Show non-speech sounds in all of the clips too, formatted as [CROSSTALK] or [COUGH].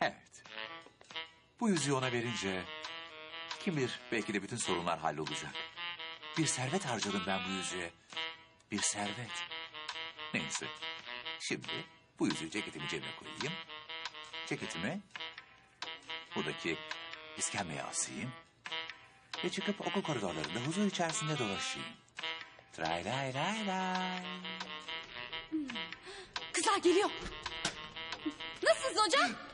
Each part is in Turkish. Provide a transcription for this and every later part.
Evet. Bu yüzüğü ona verince... Kim bilir belki de bütün sorunlar hallolacak. Bir servet harcadım ben bu yüzüğe. Bir servet. Neyse. Şimdi bu yüzüğü ceketimin cebine koyayım. Ceketimi buradaki iskemleye asayım. Ve çıkıp okul koridorlarında huzur içerisinde dolaşayım. Tray lay lay lay. Kızlar geliyor. Nasılsınız hocam?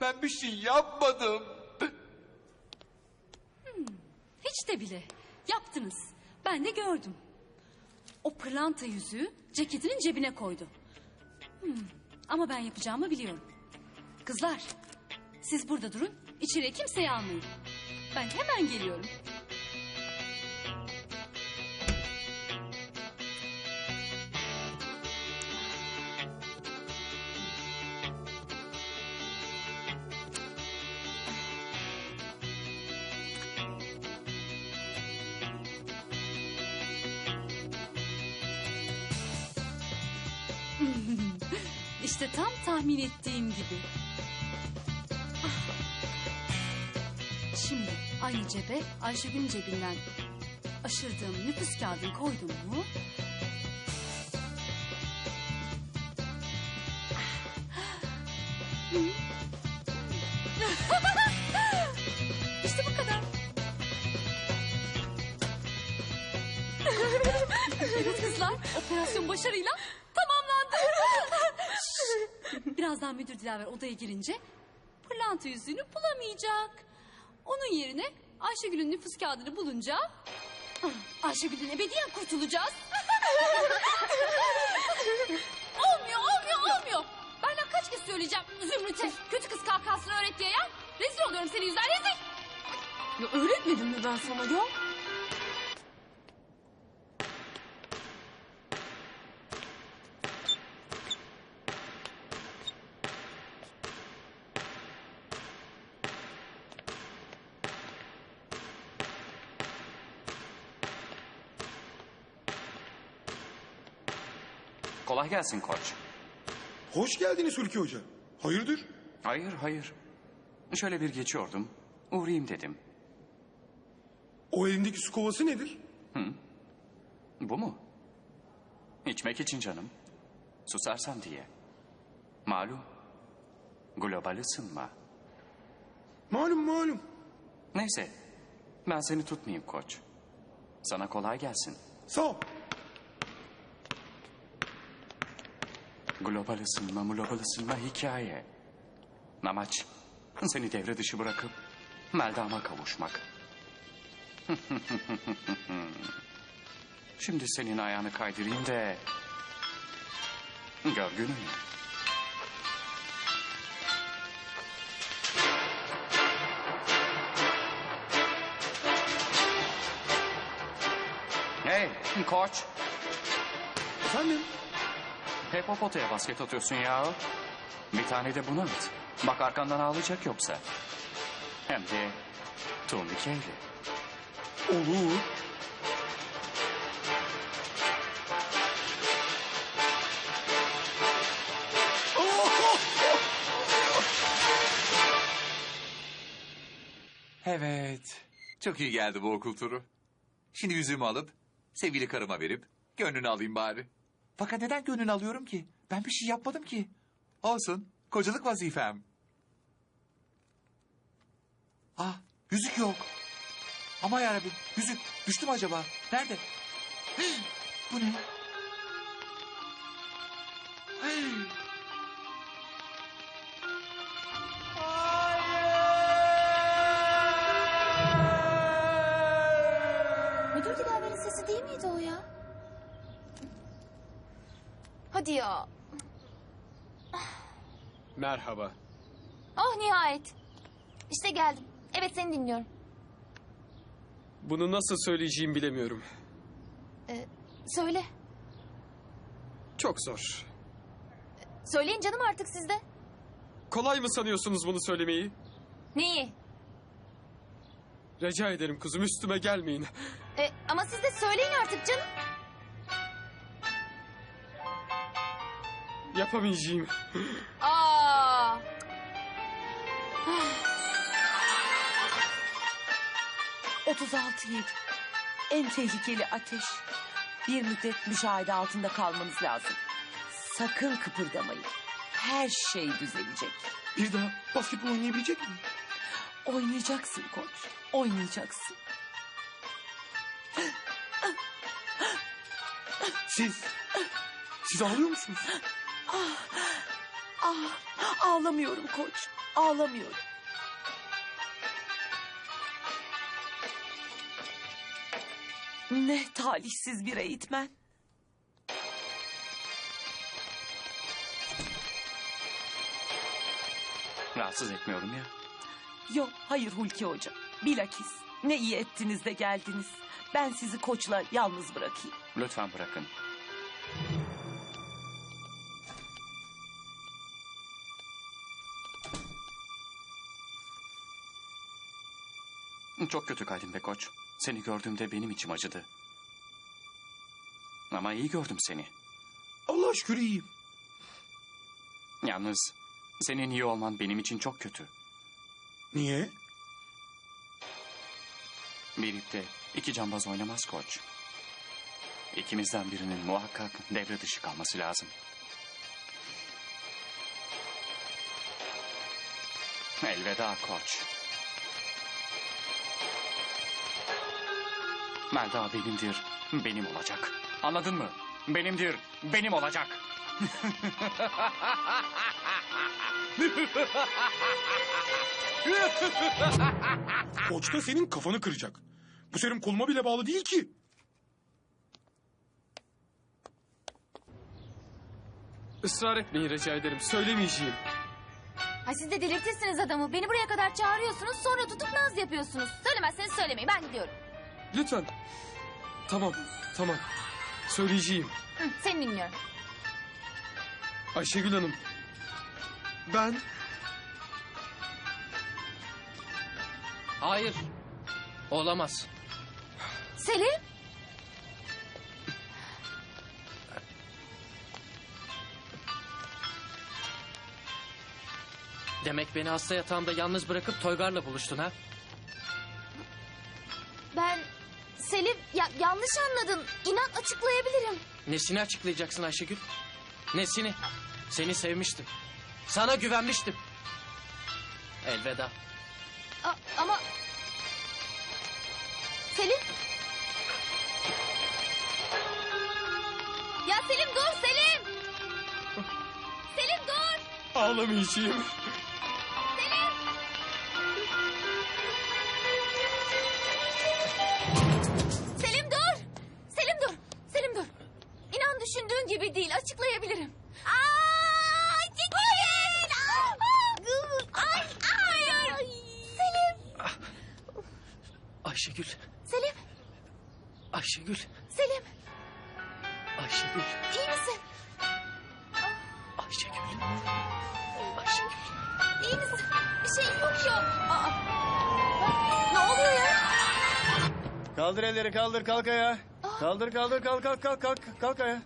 Ben bir şey yapmadım. Hiç de bile. Yaptınız. Ben de gördüm. O pırlanta yüzüğü ceketinin cebine koydu. Hmm, Ama ben yapacağımı biliyorum. Kızlar, siz burada durun. İçeriye kimseyi almayın. Ben hemen geliyorum. İşte tam tahmin ettiğim gibi. Ah. Şimdi aynı cebe Ayşegül'ün cebinden aşırdığım nüfus kağıdını koydum mu? işte bu kadar. evet kızlar, operasyon başarıyla! Birazdan müdür Dilaver odaya girince pırlanta yüzüğünü bulamayacak. Onun yerine Ayşegül'ün nüfus kağıdını bulunca ah, Ayşegül'ün ebediyen kurtulacağız. [LAUGHS] olmuyor, olmuyor, olmuyor. Ben daha kaç kez söyleyeceğim Zümrüt'e kötü kız kahkahasını öğret diye ya. Rezil oluyorum senin yüzünden rezil. Ya öğretmedim mi ben sana ya? Kolay gelsin koç. Hoş geldiniz Hulki Hoca. Hayırdır? Hayır hayır. Şöyle bir geçiyordum. Uğrayayım dedim. O elindeki su kovası nedir? Bu mu? İçmek için canım. Susarsan diye. Malum. Global ısınma. Malum malum. Neyse. Ben seni tutmayayım koç. Sana kolay gelsin. Sağ ol. Global ısınma, global ısınma hikaye. Amaç seni devre dışı bırakıp Meldam'a kavuşmak. [LAUGHS] Şimdi senin ayağını kaydırayım da gör gününü. Hey koç. Efendim? Hep o potaya basket atıyorsun ya. Bir tane de buna at. Bak arkandan ağlayacak yoksa. Hem de turnikeyle. Olur. Evet. Çok iyi geldi bu okul turu. Şimdi yüzüğümü alıp sevgili karıma verip gönlünü alayım bari. Fakat neden gönlünü alıyorum ki? Ben bir şey yapmadım ki. Olsun. Kocalık vazifem. Ah yüzük yok. Ama yarabbim yüzük düştü mü acaba? Nerede? Hii, Bu ne? Hii. Hadi ya. Merhaba. Oh nihayet. İşte geldim. Evet seni dinliyorum. Bunu nasıl söyleyeceğimi bilemiyorum. Ee, söyle. Çok zor. Söyleyin canım artık sizde. Kolay mı sanıyorsunuz bunu söylemeyi? Neyi? Rica ederim kızım üstüme gelmeyin. Ee, ama siz de söyleyin artık canım. yapamayacağım. Aa. Otuz altı yedi. En tehlikeli ateş. Bir müddet müşahede altında kalmanız lazım. Sakın kıpırdamayın. Her şey düzelecek. Bir daha basketbol oynayabilecek miyim? Oynayacaksın koç. Oynayacaksın. Siz, siz ağlıyor musunuz? Ah, ağlamıyorum koç. Ağlamıyorum. Ne talihsiz bir eğitmen. Rahatsız etmiyorum ya. Yok hayır Hulki Hoca. Bilakis ne iyi ettiniz de geldiniz. Ben sizi koçla yalnız bırakayım. Lütfen bırakın. Çok kötü kaldın be koç. Seni gördüğümde benim içim acıdı. Ama iyi gördüm seni. Allah şükür iyiyim. Yalnız senin iyi olman benim için çok kötü. Niye? Birlikte iki cambaz oynamaz koç. İkimizden birinin muhakkak devre dışı kalması lazım. Elveda koç. Melda benimdir, benim olacak. Anladın mı? Benimdir, benim olacak. Koç da senin kafanı kıracak. Bu senin koluma bile bağlı değil ki. Israr etmeyin rica ederim. Söylemeyeceğim. Ha siz de delirtirsiniz adamı. Beni buraya kadar çağırıyorsunuz sonra tutup naz yapıyorsunuz. Söylemezseniz söylemeyin ben gidiyorum. Lütfen. Tamam, tamam. Söyleyeceğim. Hı, seni dinliyorum. Ayşegül Hanım. Ben Hayır. Olamaz. Selim. Demek beni hasta yatağımda yalnız bırakıp Toygar'la buluştun ha? Yanlış anladın. İnan açıklayabilirim. Nesini açıklayacaksın Ayşegül? Nesini? Seni sevmiştim. Sana güvenmiştim. Elveda. A- ama Selim. Ya Selim dur Selim. Selim dur. ağlamayacağım. Değil açıklayabilirim. Ay çekilin. Ay, hayır. Selim. Ayşegül. Selim. Ayşegül. Selim. Ayşegül. iyi misin? Ayşegül. Ayşegül. İyi misin? Bir şey yok ya. Aa. Ne oluyor ya? Kaldır elleri kaldır kalk ayağa. Kaldır kaldır kalk kalk kalk kalk kalk ayağa.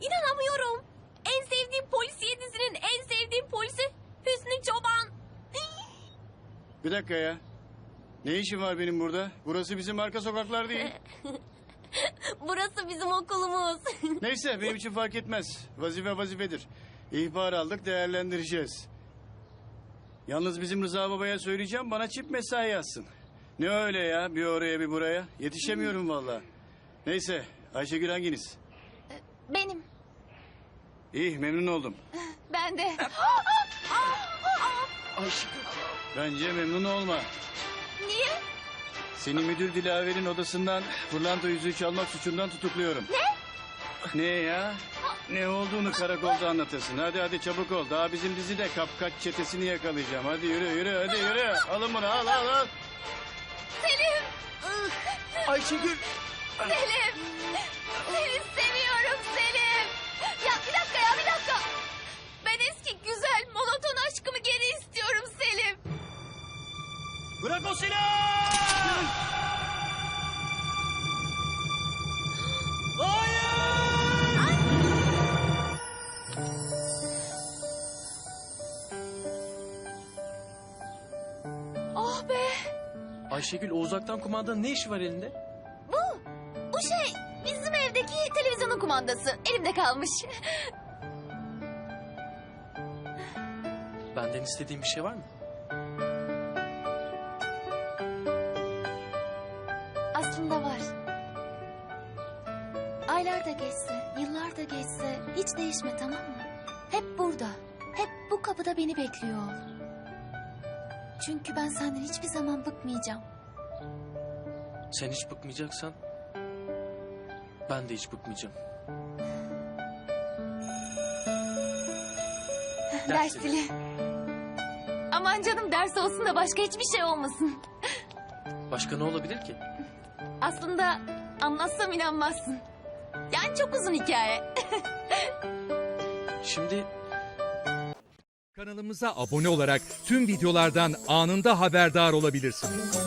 İnanamıyorum. En sevdiğim polisiye dizinin en sevdiğim polisi Hüsnü Çoban. Bir dakika ya. Ne işin var benim burada? Burası bizim arka sokaklar değil. [LAUGHS] Burası bizim okulumuz. [LAUGHS] Neyse benim için fark etmez. Vazife vazifedir. İhbar aldık değerlendireceğiz. Yalnız bizim Rıza Baba'ya söyleyeceğim bana çift mesai yazsın. Ne öyle ya bir oraya bir buraya. Yetişemiyorum vallahi. Neyse Ayşegül hanginiz? Benim. İyi memnun oldum. Ben de. Ayşegül. Bence memnun olma. Niye? Seni müdür Dilaver'in odasından pırlanta yüzüğü çalmak suçundan tutukluyorum. Ne? Ne ya? Ne olduğunu karakolda anlatırsın. Hadi hadi çabuk ol. Daha bizim dizide kapkaç çetesini yakalayacağım. Hadi yürü yürü hadi yürü. Alın bunu al al al. Selim. Ayşegül. Selim. Seni seviyorum Selim. Ya bir dakika ya bir dakika. Ben eski güzel monoton aşkımı geri istiyorum Selim. Bırak o silahı! Oh be. Ayşegül o uzaktan kumandanın ne işi var elinde? Kumandası. Elimde kalmış. Benden istediğin bir şey var mı? Aslında var. Aylar da geçse, yıllar da geçse hiç değişme tamam mı? Hep burada, hep bu kapıda beni bekliyor. ol. Çünkü ben senden hiçbir zaman bıkmayacağım. Sen hiç bıkmayacaksan ben de hiç bıkmayacağım. Ders dili. Aman canım ders olsun da başka hiçbir şey olmasın. Başka ne olabilir ki? Aslında anlatsam inanmazsın. Yani çok uzun hikaye. [LAUGHS] Şimdi Kanalımıza abone olarak tüm videolardan anında haberdar olabilirsiniz.